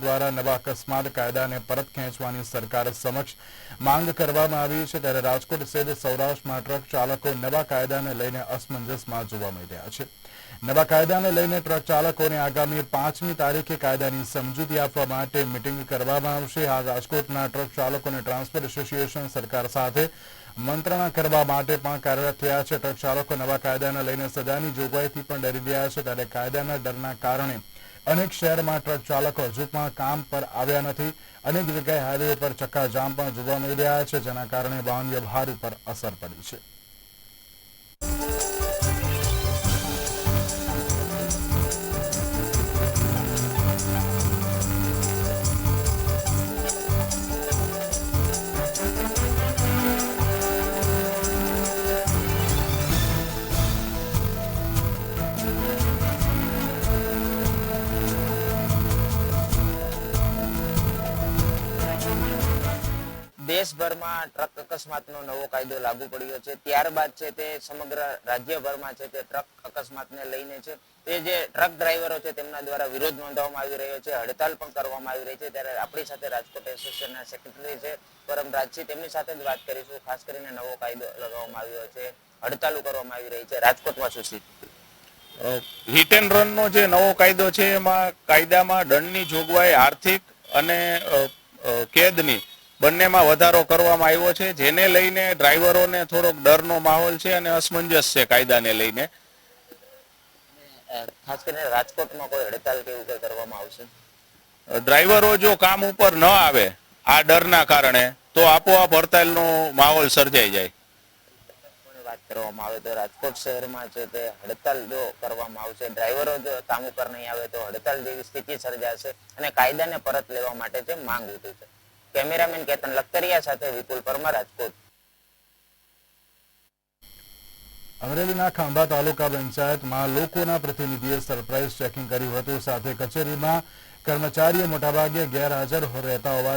દ્વારા નવા અકસ્માત કાયદાને પરત ખેંચવાની સરકાર સમક્ષ માંગ કરવામાં આવી છે ત્યારે રાજકોટ સહિત સૌરાષ્ટ્રમાં ટ્રક ચાલકો નવા કાયદાને લઈને અસમંજસમાં જોવા મળી રહ્યા છે. નવા કાયદાને લઈને ટ્રક ચાલકોને આગામી પાંચમી તારીખે કાયદાની સમજૂતી આપવા માટે મિટિંગ કરવામાં આવશે. આ રાજકોટના ટ્રક ચાલકોને ટ્રાન્સપોર્ટ એસોસિએશન સરકાર સાથે મંત્રણા કરવા માટે પણ કાર્યરત થયા છે. ટ્રક ચાલકો નવા કાયદાને લઈને સજાની જોગવાઈથી પણ ડરી રહ્યા છે. ત્યારે કાયદાના ડરના કારણે અનેક શહેરમાં ટ્રક ચાલકો હજુ પણ કામ પર આવ્યા નથી. અનેક જગ્યાએ હાઈવે પર ચક્કાજામ પણ જોવા મળી રહ્યા છે, જેના કારણે વાહન વ્યવહાર ઉપર અસર પડી છે. દેશભરમાં ટ્રક અકસ્માતનો નવો કાયદો લાગુ પડ્યો છે. ત્યારબાદ છે તે સમગ્ર રાજ્યભરમાં છે તે ટ્રક અકસ્માતને લઈને છે તે જે ટ્રક ડ્રાઈવરો છે તેમના દ્વારા વિરોધ નોંધવામાં આવી રહ્યો છે. હડતાલ પણ કરવામાં આવી રહી છે. ત્યારે આપણી સાથે રાજકોટ એસોસિએશનના સેક્રેટરી છે પરમરાજસિંહ તેમની સાથે જ વાત કરીશું. ખાસ કરીને નવો કાયદો લગાવવામાં આવ્યો છે. હડતાલો કરવામાં આવી રહી છે. રાજકોટમાં શું સ્થિતિ? હિટ એન્ડ રન નો જે નવો કાયદો છે એમાં કાયદામાં દંડની જોગવાઈ આર્થિક અને કેદની બંનેમાં વધારો કરવામાં આવ્યો છે જેને લઈને ડ્રાઈવરોને થોડોક ડરનો માહોલ છે અને અસમંજસ છે કાયદાને લઈને. ખાસ કરીને રાજકોટમાં કોઈ હડતાલ કે એવું કરવામાં આવશે? ડ્રાઈવરો જો કામ ઉપર ન આવે આ ડરના કારણે તો આપોઆપ હડતાલનો માહોલ સર્જાઈ જાય. વાત કરવામાં આવે તો રાજકોટ શહેરમાં છે તે હડતાલ જો કરવામાં આવશે ડ્રાઈવરો જો કામ ઉપર નહીં આવે તો હડતાલ જેવી સ્થિતિ સર્જાશે અને કાયદાને પરત લેવા માટે જે માંગ ઉઠી છે. કેમેરામેન કેતન લખતરિયા સાથે વિપુલ પરમાર રાજકોટ અમરેલીના ખાંભા તાલુકા પંચાયતમાં લોકોના પ્રતિનિધિએ સરપ્રાઇઝ ચેકિંગ કર્યું હતું. સાથે કચેરીમાં કર્મચારીઓ મોટાભાગે ગેરહાજર રહેતા હોવા